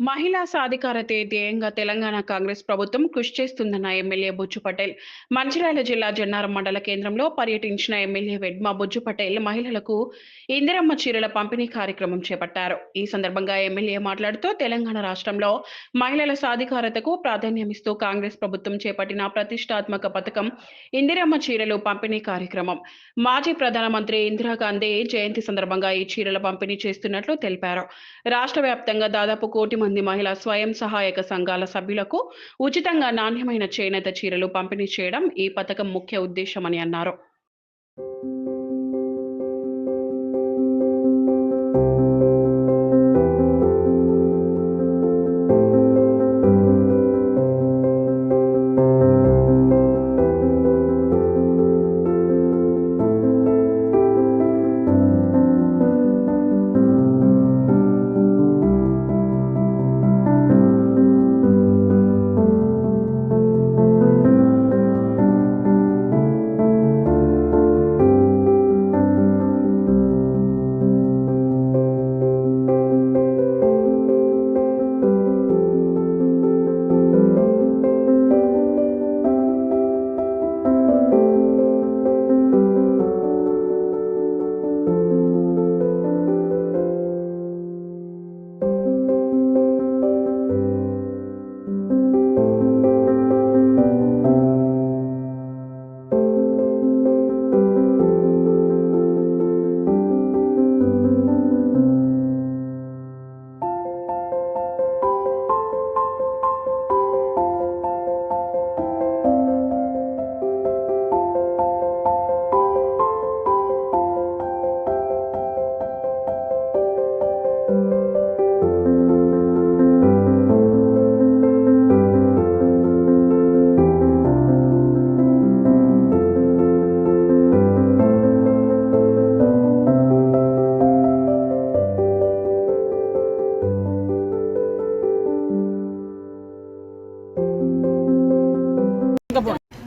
మహిళా సాధికారతే ధ్యేయంగా తెలంగాణ కాంగ్రెస్ ప్రభుత్వం కృషి చేస్తుందన్న ఎమ్మెల్యే బుజ్జు పటేల్. మంచిర్యాల జిల్లా జన్నారం మండల కేంద్రంలో పర్యటించిన ఎమ్మెల్యే వెడ్మా బుజ్జు పటేల్ మహిళలకు ఇందిరమ్మ చీరల పంపిణీ కార్యక్రమం చేపట్టారు. ఈ సందర్భంగా ఎమ్మెల్యే మాట్లాడుతూ తెలంగాణ రాష్ట్రంలో మహిళల సాధికారతకు ప్రాధాన్యమిస్తూ కాంగ్రెస్ ప్రభుత్వం చేపట్టిన ప్రతిష్టాత్మక పథకం ఇందిరమ్మ చీరలు పంపిణీ కార్యక్రమం. మాజీ ప్రధానమంత్రి ఇందిరాగాంధీ జయంతి సందర్భంగా ఈ చీరల పంపిణీ చేస్తున్నట్లు తెలిపారు. రాష్ట్ర వ్యాప్తంగా దాదాపు కోటి మంది మహిళా స్వయం సహాయక సంఘాల సభ్యులకు ఉచితంగా నాణ్యమైన చేనేత చీరలు పంపిణీ చేయడం ఈ పథకం ముఖ్య ఉద్దేశమని అన్నారు.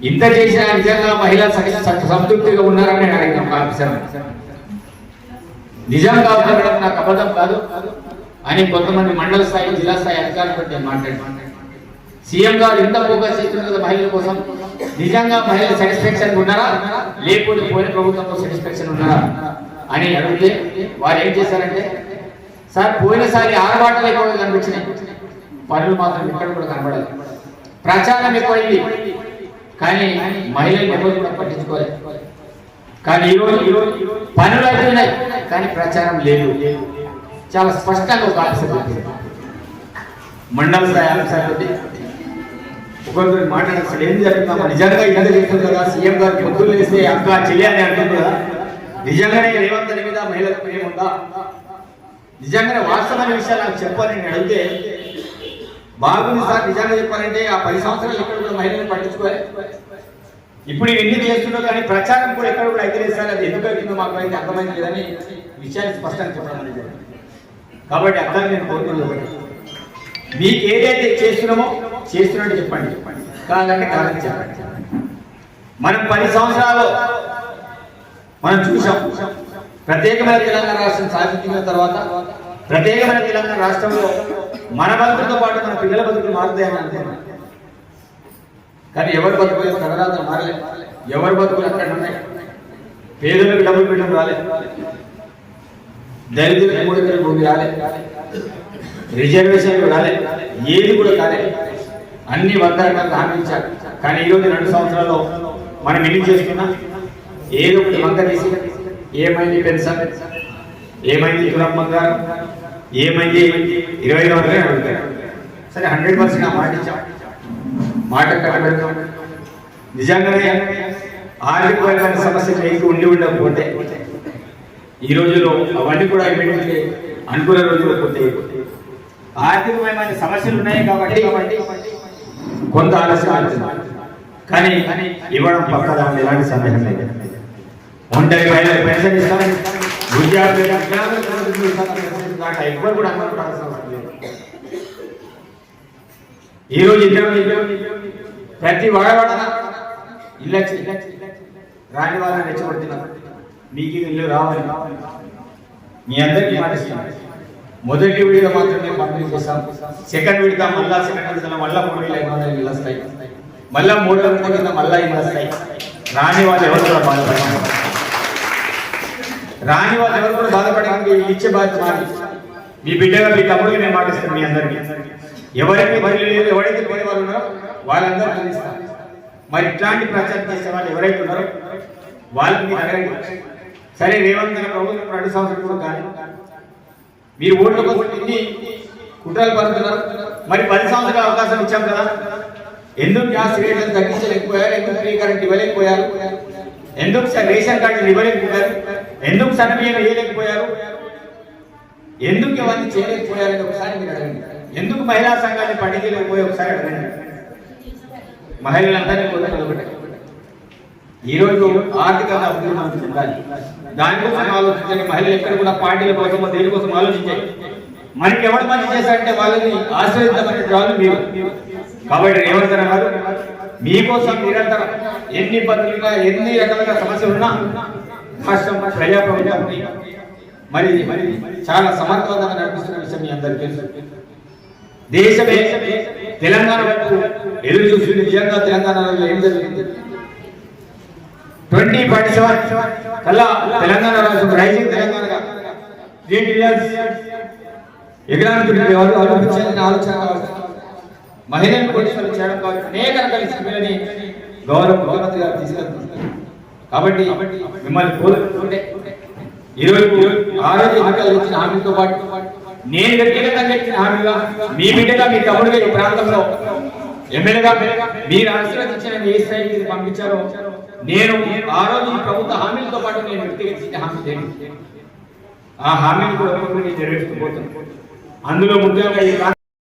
ఇంత చేసిన నిజంగా మహిళ సంతృప్తిగా ఉన్నారని నేను అడిగిన ఆఫీసర్. నిజంగా ఉండడం నాకు అబద్ధం కాదు. అని కొంతమంది మండల స్థాయి జిల్లా స్థాయి అధికారులతో నేను మాట్లాడాను. సీఎం గారు ఇంత ఫోకస్ చేస్తున్నారు కదా మహిళల కోసం నిజంగా మహిళ సాటిస్ఫాక్షన్ ఉన్నారా? లేకపోతే పోయిన ప్రభుత్వంలో సాటిస్ఫాక్షన్ ఉన్నారా? అని అడిగితే వారు ఏం చేశారంటే సార్ పోయినసారి ఆరబాటలు ఎక్కువగా కనిపించినాయి. పనులు మాత్రం ఇక్కడ కూడా కనబడాలి ప్రచారం ఎక్కువైంది. కానీ మహిళలు ఎవరు కూడా పట్టించుకోలేదు కానీ ఈరోజు ఈరోజు పనులు అవుతున్నాయి కానీ ప్రచారం లేదు. చాలా స్పష్టంగా ఒక ఆఫీసర్ చెప్పింది. మండల స్థాయి ఆఫీసర్ తోటి ఒకరితో మాట్లాడి అసలు ఏం జరుగుతుందా నిజంగా ఇంత చేస్తుంది కదా సీఎం గారికి పొద్దులు వేస్తే అక్క చెల్లి అని అంటుంది కదా. నిజంగానే రేవంత్ రెడ్డి మీద మహిళలకు ప్రేమ ఉందా? నిజంగానే వాస్తవమైన విషయాలు నాకు చెప్పాలని నేను అడిగితే బాగుంది సార్ నిజంగా చెప్పాలంటే ఆ పది సంవత్సరాలు ఎక్కడ కూడా మహిళలను పట్టించుకోవాలి ఇప్పుడు ఇవన్నీ చేస్తున్నావు కానీ ప్రచారం కూడా ఎక్కడ కూడా అయితే సార్. అది ఎందుకు అవుతుందో మాకు అయితే అర్థమైంది లేదని విషయాన్ని స్పష్టంగా చెప్పడం అనేది కాబట్టి అర్థం నేను కోరుకున్నాను మీకు ఏదైతే చేస్తున్నామో చేస్తున్నట్టు చెప్పండి. చెప్పండి కాదంటే కాదని చెప్పండి. మనం పది సంవత్సరాలు మనం చూసాం ప్రత్యేకమైన తెలంగాణ రాష్ట్రం సాధించిన తర్వాత ప్రత్యేకమైన తెలంగాణ రాష్ట్రంలో మన బతుకులతో పాటు మన పిల్లల బతుకులు మారుతాయని అనుకున్నాం కానీ ఎవరి బతుకులు తరవాత మారలే. ఎవరి బతుకులు అక్కడ ఉన్నాయి. పేదలకు డబ్బులు పెట్టడం రాలే. దళితులకు మూడు వేల భూమి రాలే. రిజర్వేషన్ రాలే. ఏది కూడా కాలే. అన్ని వంద రకాలుగా కానీ ఈరోజు రెండు సంవత్సరాల్లో మనం ఎన్ని చేసుకున్నా? ఏదో ఒకటి వంక తీసి ఏమైంది పెన్షన్? ఏమైంది కులమ్మ ఏమైంది? ఇరవై ఐదు వందలే అడుగుతారు. సరే హండ్రెడ్ పర్సెంట్ ఆ మాట ఇచ్చాం. మాట కట్టబెడతాం నిజంగానే ఆర్థికపరమైన సమస్యలు మీకు ఉండి ఉండకపోతే ఈ రోజుల్లో అవన్నీ కూడా ఏమిటంటే అనుకూల రోజుల్లో పోతే ఆర్థికమైన సమస్యలు ఉన్నాయి కాబట్టి కొంత ఆలస్యం కానీ ఇవ్వడం పక్కదా ఎలాంటి సందేహం లేదు ఒంటరి మహిళలకు పెన్షన్ ఇస్తాం విద్యార్థులకు కూడా దాంట్లో కూడా అనుకుంటాల్సిన అవసరం ఈ రోజు ప్రతి వాడవాడ ఇళ్ళ రాని వాళ్ళని రెచ్చగొడుతున్నారు మీకు ఇల్లు రావాలి. మీ అందరికీ మాటిస్తాను మొదటి విడత మాత్రమే పంపిణీ చేస్తాం సెకండ్ విడత మళ్ళా సెకండ్ విడత మళ్ళా మూడు వేల ఐదు వందల ఇల్లు వస్తాయి మళ్ళా మూడు వందల కింద మళ్ళా ఇల్లు వస్తాయి రాని వాళ్ళు ఎవరు కూడా బాధపడతారు రాని వాళ్ళు ఎవరు కూడా బాధపడడానికి ఇచ్చే బాధ్యత మాది. మీ బిడ్డగా మీ తమ్ముడికి నేను మాటిస్తాను మీ అందరికీ. ఎవరైతే మరి ఎవరైతే పేద వాళ్ళు ఉన్నారో వాళ్ళందరూ అందిస్తారు. మరి ఇట్లాంటి ప్రచారం చేసే వాళ్ళు ఎవరైతే ఉన్నారో వాళ్ళకి మీరు అడగండి. సరే రేవంత్ గారి ప్రభుత్వం రెండు సంవత్సరాలు కూడా కానీ మీరు ఓట్ల కోసం ఎన్ని కుట్రలు పడుతున్నారు మరి పది సంవత్సరాల అవకాశం ఇచ్చాం కదా. ఎందుకు గ్యాస్ రేట్లను తగ్గించలేకపోయారు? ఎందుకు ఫ్రీ కరెంట్ ఇవ్వలేకపోయారు? ఎందుకు సార్ రేషన్ కార్డులు ఇవ్వలేకపోయారు? ఎందుకు సన్నబియ్యం వేయలేకపోయారు? ఎందుకు ఇవన్నీ చేయలేకపోయారని ఒకసారి మీరు అడగండి. ఎందుకు మహిళా సంఘాన్ని పట్టించలేకపోయి ఒకసారి అడగండి. మహిళలందరినీ కూడా ఈ రోజు ఆర్థికంగా అభివృద్ధి మనకు చెందాలి. దానికోసం ఆలోచించండి. మహిళలు ఎక్కడ కూడా పార్టీల కోసం దేనికోసం ఆలోచించాలి మనకి ఎవరు మంచి చేశారంటే వాళ్ళని ఆశ్రయించమనే వాళ్ళు మీరు. కాబట్టి రేవంత్ గారు మీకోసం నిరంతరం ఎన్ని ఇబ్బందులు ఎన్ని రకాలుగా సమస్యలు ఉన్నా రాష్ట్రం ప్రజాప్రభుత్వం మరి మరి చాలా సమర్థవంతంగా నడిపిస్తున్న విషయం మీ అందరికీ తెలుసు. దేశమే తెలంగాణ వైపు ఎదురు చూస్తుంది నిజంగా తెలంగాణలో ఏం జరిగింది? ట్వంటీ ఫార్టీ సెవెన్ కల్లా తెలంగాణ రాష్ట్రం రైజింగ్ తెలంగాణగా. గ్రీన్ విలియమ్స్ ఎకనామిక్ ఎవరు ఆలోచించాలని ఆలోచన కావచ్చు మహిళలను కోటీశ్వరులు చేయడం కావచ్చు అనేక రకాల స్కీములని గౌరవ ముఖ్యమంత్రి గారు తీసుకెళ్తున్నారు. కాబట్టి మిమ్మల్ని కోరుకుంటే ఈరోజు ఆ రోజు ఎన్నికలు ఇచ్చిన హామీతో పాటు నేను వ్యక్తిగతంగా ఇచ్చిన హామీగా మీ బిడ్డగా మీ తమ్ముడుగా ఈ ప్రాంతంలో ఎమ్మెల్యేగా మీరు ఆశీర్వదించిన ఏ స్థాయికి పంపించారో నేను ఆ రోజు ఈ ప్రభుత్వ హామీలతో పాటు నేను వ్యక్తిగత హామీ ఏంటి? ఆ హామీలు కూడా ఒక్కొక్కటి నెరవేర్చుకుపోతాను అందులో ముఖ్యంగా ఈ